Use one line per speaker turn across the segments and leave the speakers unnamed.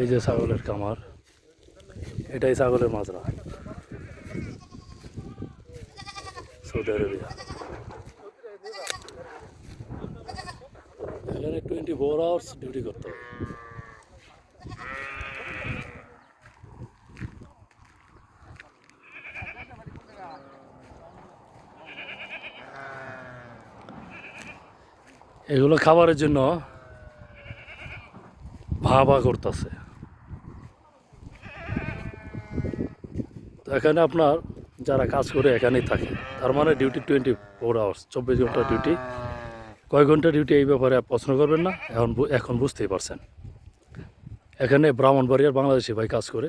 এই যে ছাগলের কামার এটাই ছাগলের মাজরা। Saudi Arabia. এখানে টোয়েন্টি ফোর আওয়ার্স ডিউটি করতে হবে। এগুলো খাবারের জন্য ভা ভা করতেছে। এখানে আপনার যারা কাজ করে এখানেই থাকে। তার মানে ডিউটি টোয়েন্টি ফোর আওয়ার্স চব্বিশ ঘণ্টা ডিউটি কয় ঘণ্টা ডিউটি এই ব্যাপারে প্রশ্ন করবেন না, এখন এখন বুঝতেই পারছেন। এখানে ব্রাহ্মণবাড়িয়ার বাংলাদেশি ভাই কাজ করে।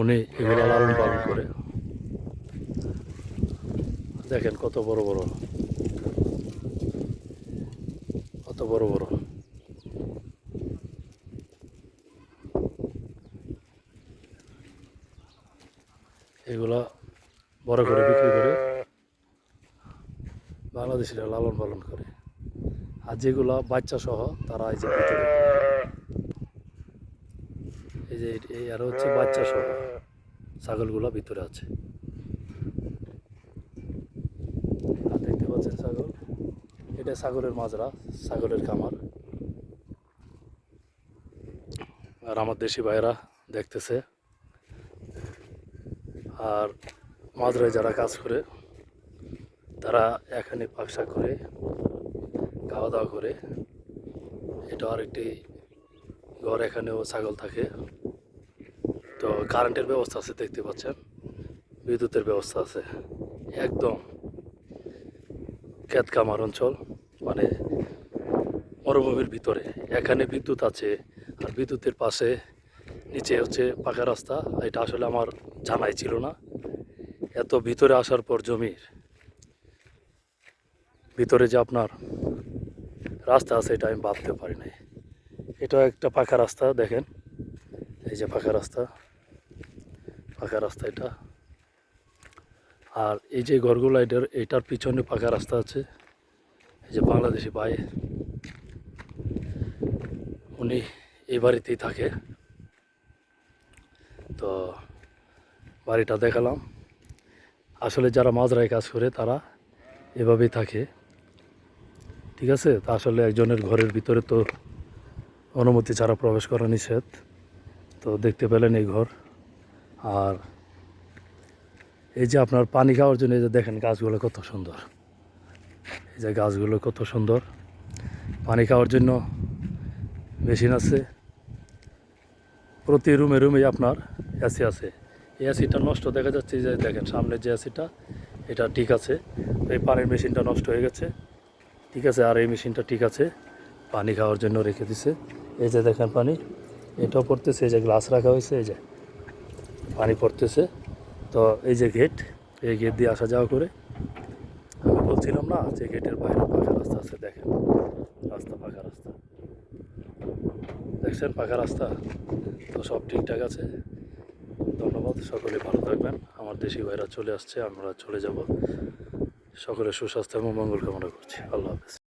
উনি এগুলো লালন পালন করে। দেখেন কত বড় বড়। কত বড় বড়। এগুলা বড় করে বিক্রি করে বাংলাদেশিরা লালন পালন করে। আর যেগুলা বাচ্চা সহ তারা এই যে এই যে এই আর হচ্ছে বাচ্চা সহ ছাগলগুলা ভিতরে আছে। আর দেখতে পাচ্ছেন ছাগল? এটা ছাগলের মাজরা, ছাগলের খামার। আর আমার দেশি ভাইরা দেখতেছে। আর মাজরায় যারা কাজ করে, তারা এখানে পাকশাক করে খাওয়া দাওয়া করে। এটা আরেকটি ঘর, এখানেও ছাগল থাকে। তো কারেন্টের ব্যবস্থা আছে, দেখতে পাচ্ছেন। বিদ্যুতের ব্যবস্থা আছে। একদম ক্ষেত কামার অঞ্চল মানে মরুভূমির ভিতরে। এখানে বিদ্যুৎ আছে, আর বিদ্যুতের পাশে নিচে হচ্ছে পাকা রাস্তা, এটা আসলে আমার জানাই ছিল না। এত ভিতরে আসার পর জমির, ভিতরে যে আপনার রাস্তা আছে এটা আমি ভাবতে পারি নাই। এটা একটা পাকা রাস্তা, দেখেন, এই যে পাকা রাস্তা পাকা রাস্তা এটা। আর এই যে ঘরগুলো, এটার এটার পিছনে পাকা রাস্তা আছে। এই যে বাংলাদেশি ভাই, উনি এই বাড়িতেই থাকে। তো বাড়িটা দেখালাম। আসলে যারা মাজরায় কাজ করে, তারা এভাবেই থাকে। ঠিক আছে? তা আসলে একজনের ঘরের ভিতরে তো অনুমতি ছাড়া প্রবেশ করা নিষেধ। তো দেখতে পেলেন এই ঘর। আর এই যে আপনার পানি খাওয়ার জন্য এই যে দেখেন গাছগুলো কত সুন্দর। এই যে গাছগুলো কত সুন্দর। পানি খাওয়ার জন্য মেশিন আছে। প্রতি রুমে রুমে আপনার এসি আছে। এই এসিটা নষ্ট দেখা যাচ্ছে যে দেখেন সামনে যে এসিটা এটা ঠিক আছে। এই পানির মেশিনটা নষ্ট হয়ে গেছে। ঠিক আছে, আর এই মেশিনটা ঠিক আছে। পানি খাওয়ার জন্য রেখে দিছে। এই যে দেখেন পানি, এটাও পড়তেছে, এই যে গ্লাস রাখা হয়েছে, এই যে পানি পড়তেছে। তো এই যে গেট এই গেট দিয়ে আসা যাওয়া করে, আমি বলছিলাম না যে গেটের বাইরে পাখা রাস্তা আছে, দেখেন। রাস্তা পাখা রাস্তা। দেখছেন, পাকা রাস্তা। তো সব ঠিকঠাক আছে। ধন্যবাদ, সকলে ভালো থাকবেন। আমার দেশি ভাইরা চলে আসছে, আমরা চলে যাব। সকলে সুস্বাস্থ্য এবং মঙ্গল কামনা করছি। আল্লাহ হাফেজ।